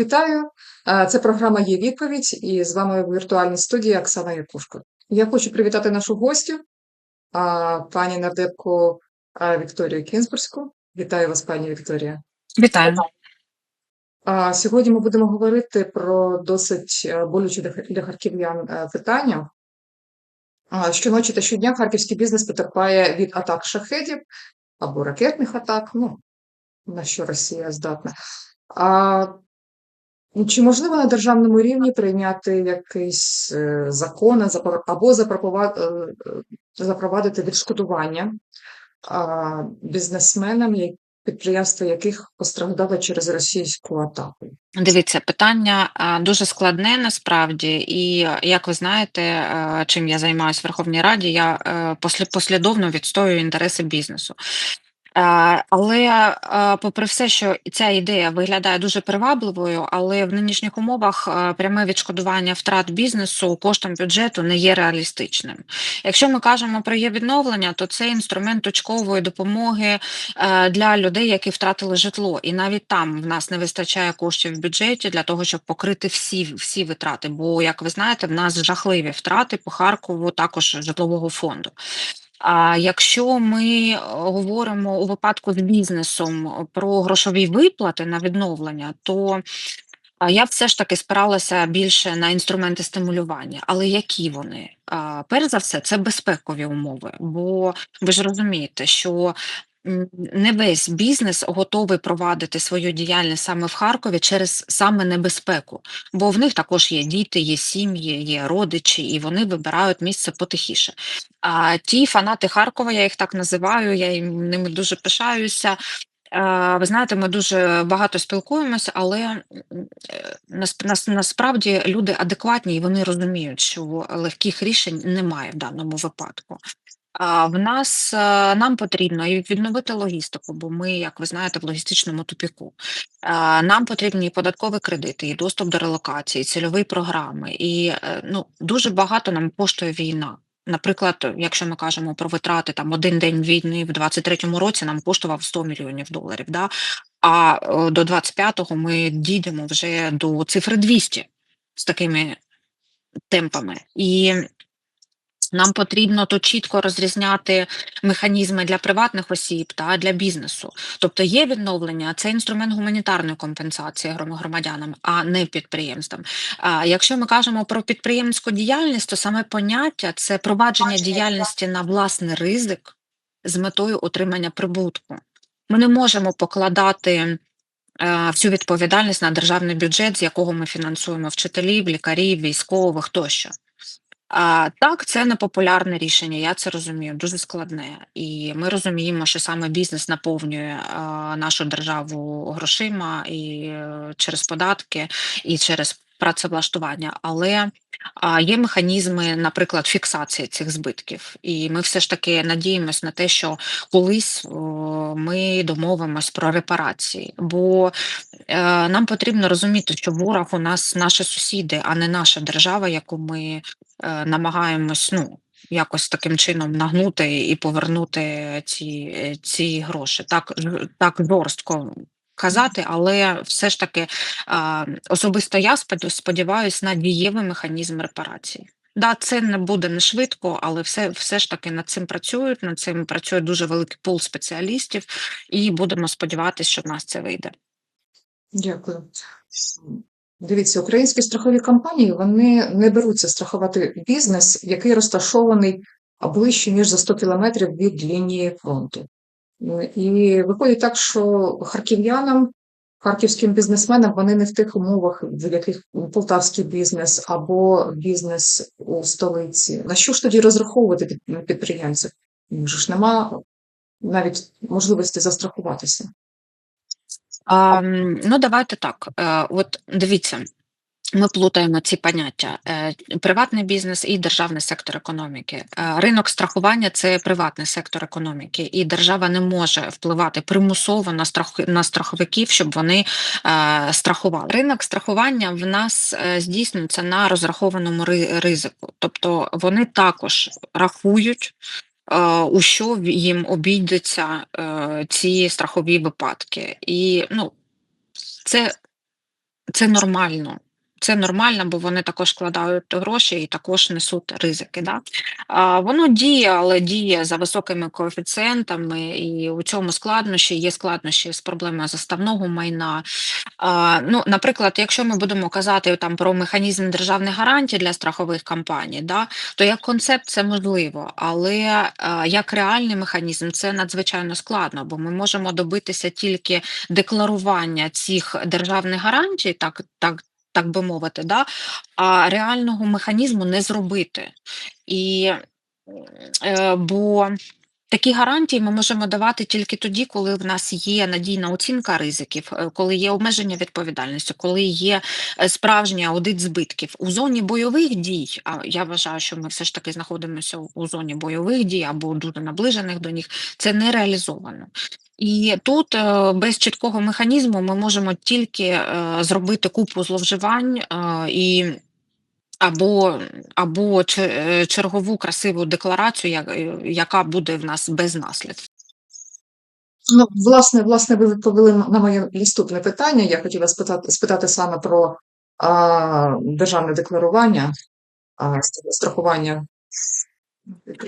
Вітаю! Е, Це програма «Є відповідь» і з вами в віртуальній студії Оксана Якушко. Я хочу привітати нашу гостю, пані нардепку Вікторію Кінзбурську. Вітаю вас, пані Вікторія. Вітаю. Сьогодні ми будемо говорити про досить е, болюче для харків'ян е, питання. Щоночі та щодня харківський бізнес потерпає від атак шахедів або ракетних атак, ну, на що Росія здатна. А чи можливо на державному рівні прийняти якийсь е, закон або е, е, запровадити відшкодування бізнесменам, підприємства яких постраждали через російську атаку? Дивіться, питання дуже складне насправді, і як ви знаєте, чим я займаюся в Верховній Раді, я послідовно відстоюю інтереси бізнесу. Е, Але е, попри все, що ця ідея виглядає дуже привабливою, але в нинішніх умовах е, пряме відшкодування втрат бізнесу коштом бюджету не є реалістичним. Якщо ми кажемо про є відновлення, то це інструмент точкової допомоги для людей, які втратили житло, і навіть там в нас не вистачає коштів в бюджеті для того, щоб покрити всі, всі витрати. Бо, як ви знаєте, в нас жахливі втрати по Харкову, також житлового фонду. А якщо ми е, говоримо у випадку з бізнесом про грошові виплати на відновлення, то я все ж таки спиралася більше на інструменти стимулювання. Але які вони? Перш за все, це безпекові умови, бо ви ж розумієте, що не весь бізнес готовий провадити свою діяльність саме в Харкові через саме небезпеку, бо в них також є діти, є сім'ї, є родичі, і вони вибирають місце потихіше. А ті фанати Харкова, я їх так називаю, я їм ними дуже пишаюся. Ви знаєте, ми дуже багато спілкуємося, але е, насп- нас- насправді люди адекватні і вони розуміють, що легких рішень немає в даному випадку. А в нас нам потрібно відновити логістику, бо ми, як ви знаєте, в логістичному тупіку. Нам потрібні і податкові кредити, і доступ до релокації, і цільові програми. І е, ну дуже багато нам коштує війна. Наприклад, якщо ми кажемо про витрати, там один день війни в 23-му році нам коштував 100 мільйонів доларів. Да? А до 25-го ми дійдемо вже до цифри 200 з такими темпами. І нам потрібно тут чітко розрізняти механізми для приватних осіб та для бізнесу. Тобто є відновлення, це інструмент гуманітарної компенсації громадянам, а не підприємствам. А якщо ми кажемо про підприємську діяльність, то саме поняття це провадження діяльності на власний ризик з метою отримання прибутку. Ми не можемо покладати е, всю відповідальність на державний бюджет, з якого ми фінансуємо вчителів, лікарів, військових тощо. А, так, це непопулярне рішення, я це розумію, дуже складне. І ми розуміємо, що саме бізнес наповнює а, нашу державу грошима і е, через податки, і через працевлаштування. Але а, є механізми, наприклад, фіксації цих збитків. І ми все ж таки надіємось на те, що колись о, ми домовимось про репарації. Бо нам потрібно розуміти, що ворог у нас наші сусіди, а не наша держава, яку ми е, намагаємось ну, якось таким чином нагнути і повернути ці, е, ці гроші. Так, так жорстко казати, але все ж таки особисто я сподіваюся на дієвий механізм репарації. Да, це не буде не швидко, але все, все ж таки над цим працюють. Над цим працює дуже великий пул спеціалістів, і будемо сподіватися, що в нас це вийде. Дякую. Дивіться, українські страхові компанії вони не беруться страхувати бізнес, який розташований ближче, ніж за 100 кілометрів від лінії фронту. І виходить так, що харків'янам, харківським бізнесменам вони не в тих умовах, в яких полтавський бізнес або бізнес у столиці. На що ж тоді розраховувати під- підприємців? Може ж нема навіть можливості застрахуватися. А, ну, давайте так. Е, от дивіться, ми плутаємо ці поняття: е, приватний бізнес і державний сектор економіки. Е, ринок страхування це приватний сектор економіки, і держава не може впливати примусово на страх на страховиків, щоб вони страхували. Ринок страхування в нас здійснюється на розрахованому ризику, тобто вони також рахують. У що їм обійдуться е, ці страхові випадки, і ну це це нормально. Це нормально, бо вони також вкладають гроші і також несуть ризики. Да? А, воно діє, але діє за високими коефіцієнтами, і у цьому складнощі є складнощі з проблемою заставного майна. А, ну, наприклад, якщо ми будемо казати там про механізм державних гарантій для страхових компаній, да, то як концепт це можливо, але а, як реальний механізм це надзвичайно складно, бо ми можемо добитися тільки декларування цих державних гарантій, так, так, так би мовити, да, а реального механізму не зробити. І е, бо Такі гарантії ми можемо давати тільки тоді, коли в нас є надійна оцінка ризиків, е, коли є обмеження відповідальності, коли є е, справжній аудит збитків у зоні бойових дій. А я вважаю, що ми все ж таки знаходимося у зоні бойових дій або дуже наближених до них. Це не реалізовано. І тут е, без чіткого механізму ми можемо тільки зробити купу зловживань і. Або або е, чергову красиву декларацію, е, яка буде в нас без наслідків. Ну, власне, власне, ви відповіли на моє наступне питання. Я хотіла спитати спитати саме про а, державне декларування, а, страхування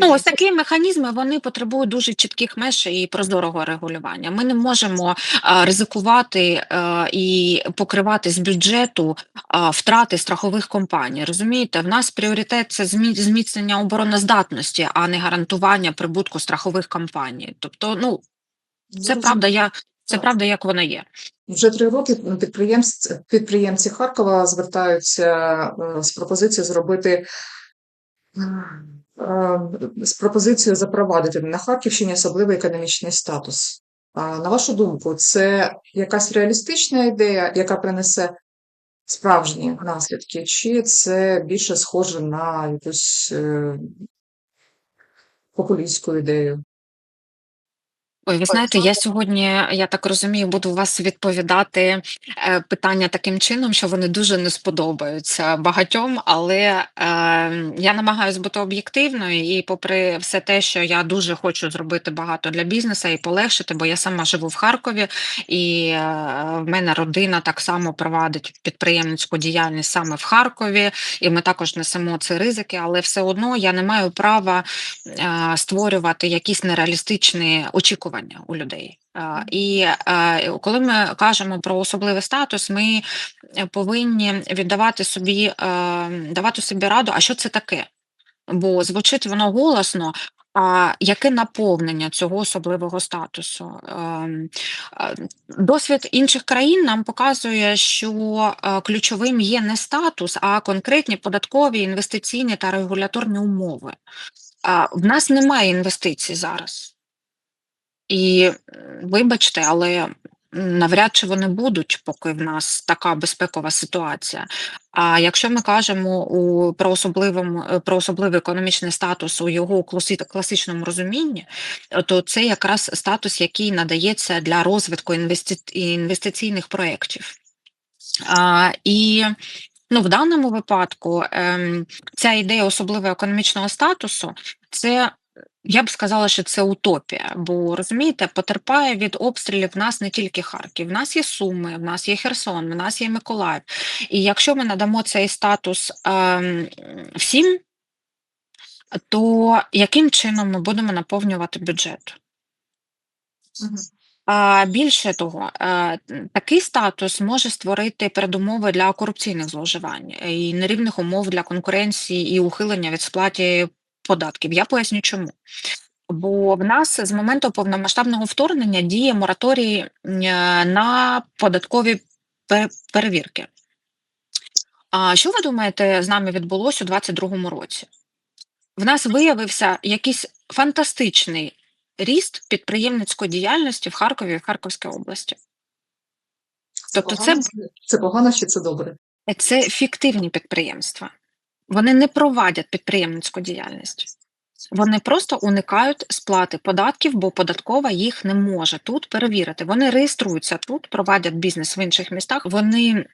Ну, ось такі механізми вони потребують дуже чітких меж і прозорого регулювання. Ми не можемо а, ризикувати а, і покривати з бюджету а, втрати страхових компаній. Розумієте, в нас пріоритет це змі... зміцнення обороноздатності, а не гарантування прибутку страхових компаній. Тобто, ну це правда, я це правда, як вона є. Вже три роки підприємці підприємці Харкова звертаються е, з пропозицією зробити. Е, з пропозицією запровадити на Харківщині особливий економічний статус. На вашу думку, це якась реалістична ідея, яка принесе справжні наслідки, чи це більше схоже на якусь е, популістську ідею? Ой, ви знаєте, я сьогодні, я так розумію, буду у вас відповідати е, питання таким чином, що вони дуже не сподобаються багатьом, але е, я намагаюся бути об'єктивною, і попри все те, що я дуже хочу зробити багато для бізнесу і полегшити, бо я сама живу в Харкові, і е, в мене родина так само провадить підприємницьку діяльність саме в Харкові, і ми також несемо ці ризики, але все одно я не маю права е, створювати якісь нереалістичні очікування очікування у людей. І коли ми кажемо про особливий статус, ми повинні віддавати собі, давати собі раду, а що це таке? Бо звучить воно голосно. А яке наповнення цього особливого статусу? Досвід інших країн нам показує, що ключовим є не статус, а конкретні податкові, інвестиційні та регуляторні умови. В нас немає інвестицій зараз. І вибачте, але навряд чи вони будуть, поки в нас така безпекова ситуація. А якщо ми кажемо у про особливому про особливий економічний статус у його класичному розумінні, то це якраз статус, який надається для розвитку інвести... інвестиційних проєктів. А, І ну, в даному випадку ем, ця ідея особливого економічного статусу це я б сказала, що це утопія, бо розумієте, потерпає від обстрілів в нас не тільки Харків, в нас є Суми, в нас є Херсон, в нас є Миколаїв. І якщо ми надамо цей статус е, всім, то яким чином ми будемо наповнювати бюджет? А більше того, е, такий статус може створити передумови для корупційних зловживань і нерівних умов для конкуренції і ухилення від сплаті податків. Я поясню, чому. Бо в нас з моменту повномасштабного вторгнення діє мораторій е, на податкові перевірки. А що ви думаєте, з нами відбулося у 2022 році? В нас виявився якийсь фантастичний ріст підприємницької діяльності в Харкові і в Харківській області. Тобто, це це погано чи це добре? Це фіктивні підприємства. Вони не провадять підприємницьку діяльність. Вони просто уникають сплати податків, бо податкова їх не може тут перевірити. Вони реєструються тут, проводять бізнес в інших містах. Вони е,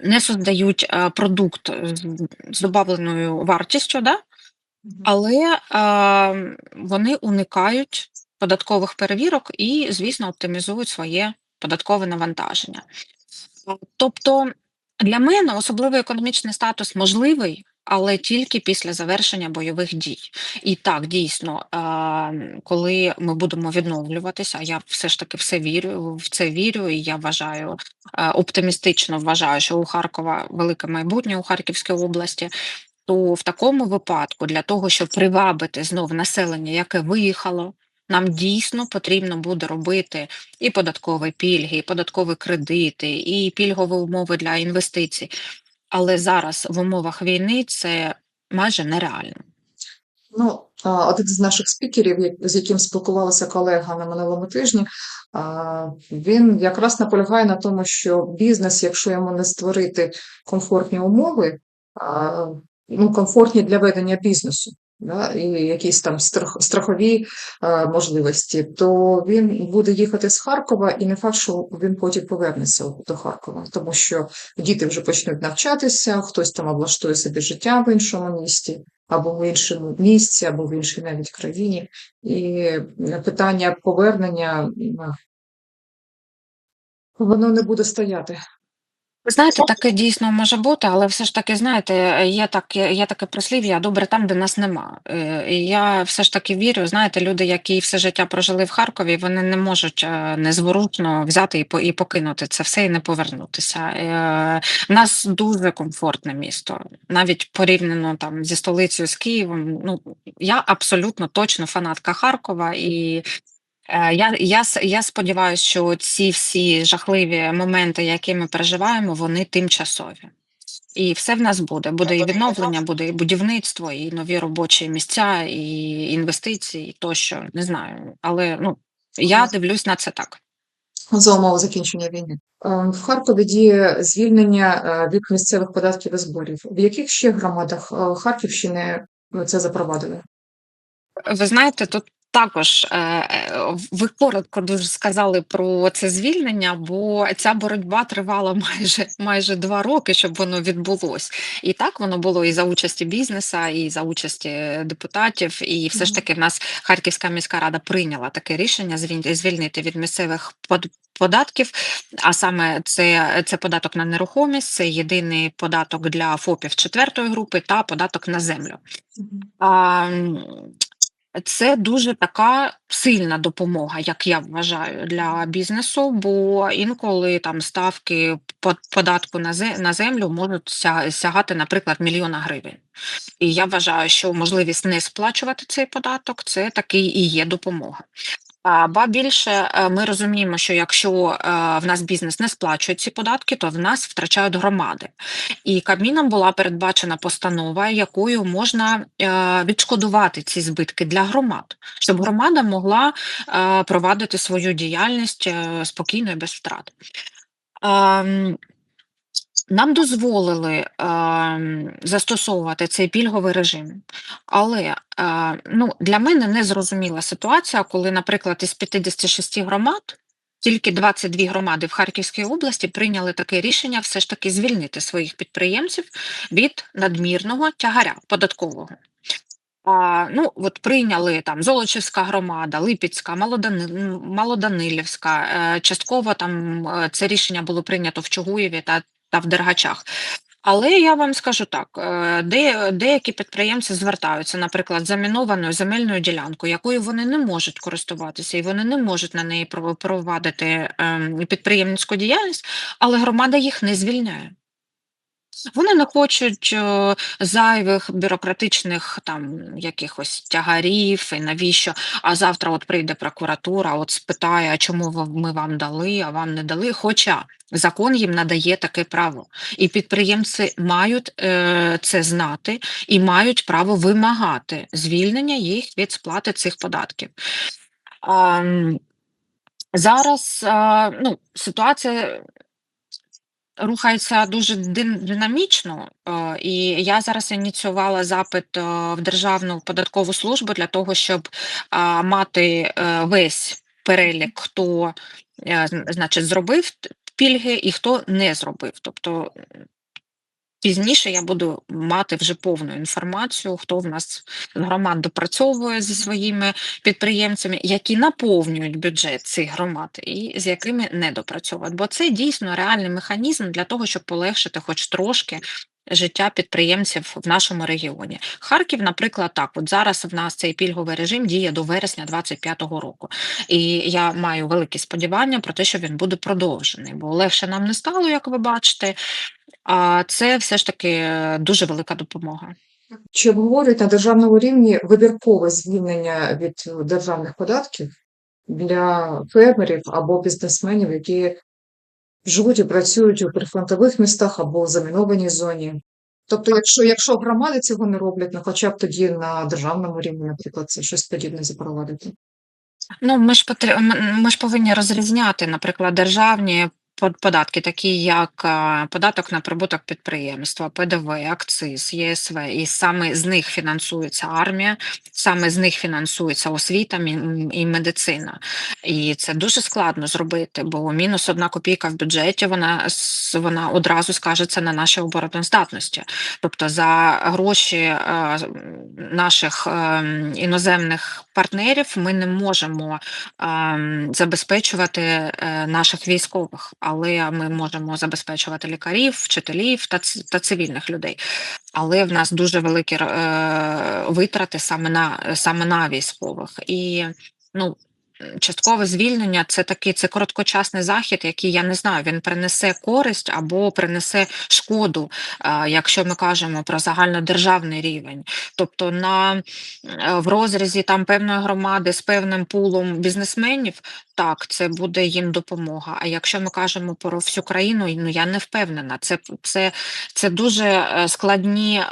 не создають е, продукт з додавленою вартістю, да? але е, вони уникають податкових перевірок і, звісно, оптимізують своє податкове навантаження. Тобто для мене особливий економічний статус можливий, але тільки після завершення бойових дій. І так, дійсно, коли ми будемо відновлюватися, я все ж таки все вірю в це вірю, і я вважаю оптимістично вважаю, що у Харкова велике майбутнє у Харківській області. То в такому випадку для того, щоб привабити знов населення, яке виїхало, нам дійсно потрібно буде робити і податкові пільги, і податкові кредити, і пільгові умови для інвестицій. Але зараз в умовах війни це майже нереально. Ну, один з наших спікерів, з яким спілкувалася колега на минулому тижні, він якраз наполягає на тому, що бізнес, якщо йому не створити комфортні умови, ну, комфортні для ведення бізнесу, да, і якісь там страх, страхові а, можливості, то він буде їхати з Харкова, і не факт, що він потім повернеться до Харкова, тому що діти вже почнуть навчатися, хтось там облаштує собі життя в іншому місті або в іншому місці, або в іншій навіть країні. І питання повернення воно не буде стояти. Ви знаєте, таке дійсно може бути, але все ж таки, знаєте, є таке, є таке прислів'я добре там, де нас нема. Е, І я все ж таки вірю, знаєте, люди, які все життя прожили в Харкові, вони не можуть е, незворушно взяти і по- і покинути це все і не повернутися. Е, В нас дуже комфортне місто, навіть порівняно там зі столицею з Києвом. Ну я абсолютно точно фанатка Харкова і. Е, Я, я, я сподіваюся, що ці всі жахливі моменти, які ми переживаємо, вони тимчасові. І все в нас буде. Буде і відновлення, буде і будівництво, і нові робочі місця, і інвестиції, і тощо не знаю. Але ну я дивлюсь на це так. За умови закінчення війни. Е, В Харкові діє звільнення е, від місцевих податків і зборів. В яких ще громадах е, Харківщини це запровадили? Ви знаєте, тут також е, ви коротко дуже сказали про це звільнення, бо ця боротьба тривала майже майже два роки, щоб воно відбулось. І так воно було і за участі бізнеса, і за участі депутатів. І все ж таки в нас Харківська міська рада прийняла таке рішення звільнити від місцевих под- податків. А саме це, це податок на нерухомість, це єдиний податок для ФОПів четвертої групи та податок на землю. А, це дуже така сильна допомога, як я вважаю, для бізнесу, бо інколи там ставки по- податку на зе- на землю можуть сягати, наприклад, мільйона гривень. І я вважаю, що можливість не сплачувати цей податок це такий і є допомога. Ба більше е, ми розуміємо, що якщо е, в нас бізнес не сплачує ці податки, то в нас втрачають громади. І Кабміном була передбачена постанова, якою можна е, відшкодувати ці збитки для громад, щоб громада могла провадити свою діяльність спокійно і без втрат. Нам дозволили ем, застосовувати цей пільговий режим, але е, ну, для мене не зрозуміла ситуація, коли, наприклад, із 56 громад тільки 22 громади в Харківській області прийняли таке рішення все ж таки звільнити своїх підприємців від надмірного тягаря податкового. А, ну, от прийняли там Золочівська громада, Липецька, Малодани... Малоданилівська. Е, частково там е, це рішення було прийнято в Чугуєві та, та в Дергачах. Але я вам скажу так: е, де, деякі підприємці звертаються, наприклад, замінованою земельною ділянкою, якою вони не можуть користуватися, і вони не можуть на неї пров- провадити ем, підприємницьку діяльність, але громада їх не звільняє. Вони не хочуть е, зайвих бюрократичних там якихось тягарів і навіщо. А завтра от прийде прокуратура, от спитає, а чому ми вам дали, а вам не дали. Хоча закон їм надає таке право, і підприємці мають е, це знати і мають право вимагати звільнення їх від сплати цих податків. А, зараз а, ну, ситуація рухається дуже динамічно, і я зараз ініціювала запит в Державну податкову службу для того, щоб мати е, весь перелік, хто е, значить, зробив пільги і хто не зробив. Тобто Пізніше я буду мати вже повну інформацію, хто в нас громад допрацьовує зі своїми підприємцями, які наповнюють бюджет цих громад, і з якими не допрацьовують. Бо це дійсно реальний механізм для того, щоб полегшити хоч трошки. Життя підприємців в нашому регіоні. Харків, наприклад, так, от зараз в нас цей пільговий режим діє до вересня 2025 року. І я маю великі сподівання про те, що він буде продовжений, бо легше нам не стало, як ви бачите. А це все ж таки е, дуже велика допомога. Чи обговорюють на державному рівні вибіркове звільнення від державних податків для фермерів або бізнесменів, які живуть і працюють у прифронтових містах або в замінованій зоні? Тобто, якщо, якщо громади цього не роблять, ну хоча б тоді на державному рівні, наприклад, це щось подібне запровадити. Ну, ми ж потр... ми ж повинні розрізняти, наприклад, державні податки, такі як е, податок на прибуток підприємства, ПДВ, акциз, ЄСВ, і саме з них фінансується армія, саме з них фінансується освіта і медицина. І це дуже складно зробити, бо мінус одна копійка в бюджеті, вона вона одразу скажеться на нашій обороноздатності. Тобто за гроші е, наших е, іноземних партнерів ми не можемо ем, забезпечувати е, наших військових, але ми можемо забезпечувати лікарів, вчителів та, та цивільних людей. Але в нас дуже великі е, витрати саме на саме на військових. І ну. Часткове звільнення це такий це короткочасний захід, який я не знаю, він принесе користь або принесе шкоду, е, якщо ми кажемо про загальнодержавний рівень. Тобто на е, в розрізі там певної громади з певним пулом бізнесменів, так, це буде їм допомога. А якщо ми кажемо про всю країну, ну я не впевнена. Це це, це дуже е, складні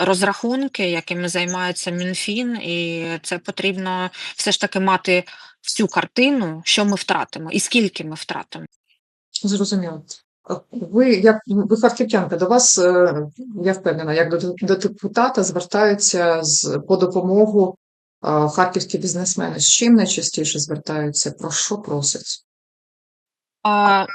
розрахунки, якими займається МінФін, і це потрібно все ж таки мати всю картину, що ми втратимо і скільки ми втратимо. Зрозуміло. Ви, як ви фахівчанка, до вас, е, я впевнена, як до, до депутата звертаються з, по допомогу харківські бізнесмени. З чим найчастіше звертаються? Про що просять? А,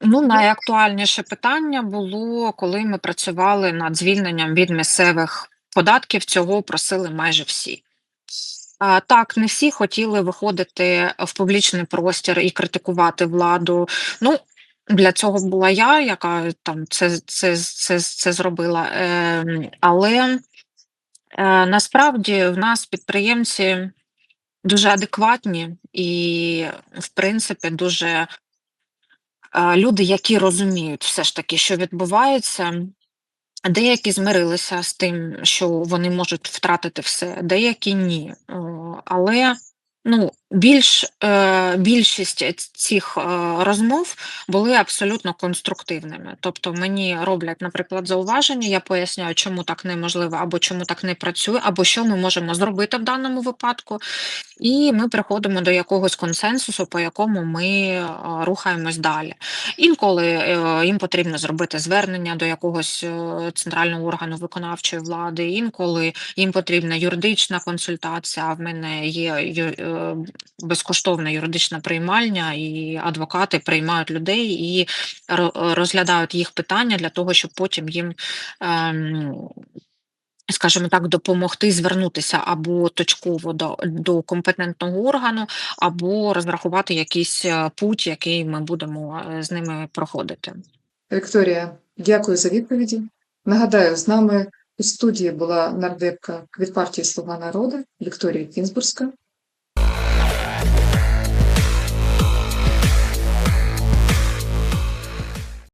ну, найактуальніше питання було, коли ми працювали над звільненням від місцевих податків. Цього просили майже всі. Так, не всі хотіли виходити в публічний простір і критикувати владу. Ну, для цього була я, яка там це, це, це, це зробила. Ем, але е, насправді в нас підприємці дуже адекватні і, в принципі, дуже е, люди, які розуміють все ж таки, що відбувається. Деякі змирилися з тим, що вони можуть втратити все, деякі ні. Але ну, більш, е, більшість цих е, розмов були абсолютно конструктивними. Тобто мені роблять, наприклад, зауваження, я поясняю, чому так неможливо, або чому так не працює, або що ми можемо зробити в даному випадку. І ми приходимо до якогось консенсусу, по якому ми е, рухаємось далі. Інколи їм потрібно зробити звернення до якогось центрального органу виконавчої влади, інколи їм потрібна юридична консультація. В мене є е, безкоштовна юридична приймальня, і адвокати приймають людей і розглядають їх питання для того, щоб потім їм. ем, Скажімо так, допомогти звернутися або точково до, до компетентного органу, або розрахувати якийсь е, путь, який ми будемо е, з ними проходити. Вікторія, дякую за відповіді. Нагадаю, з нами у студії була нардепка від партії Слуга народу Вікторія Кінзбурська.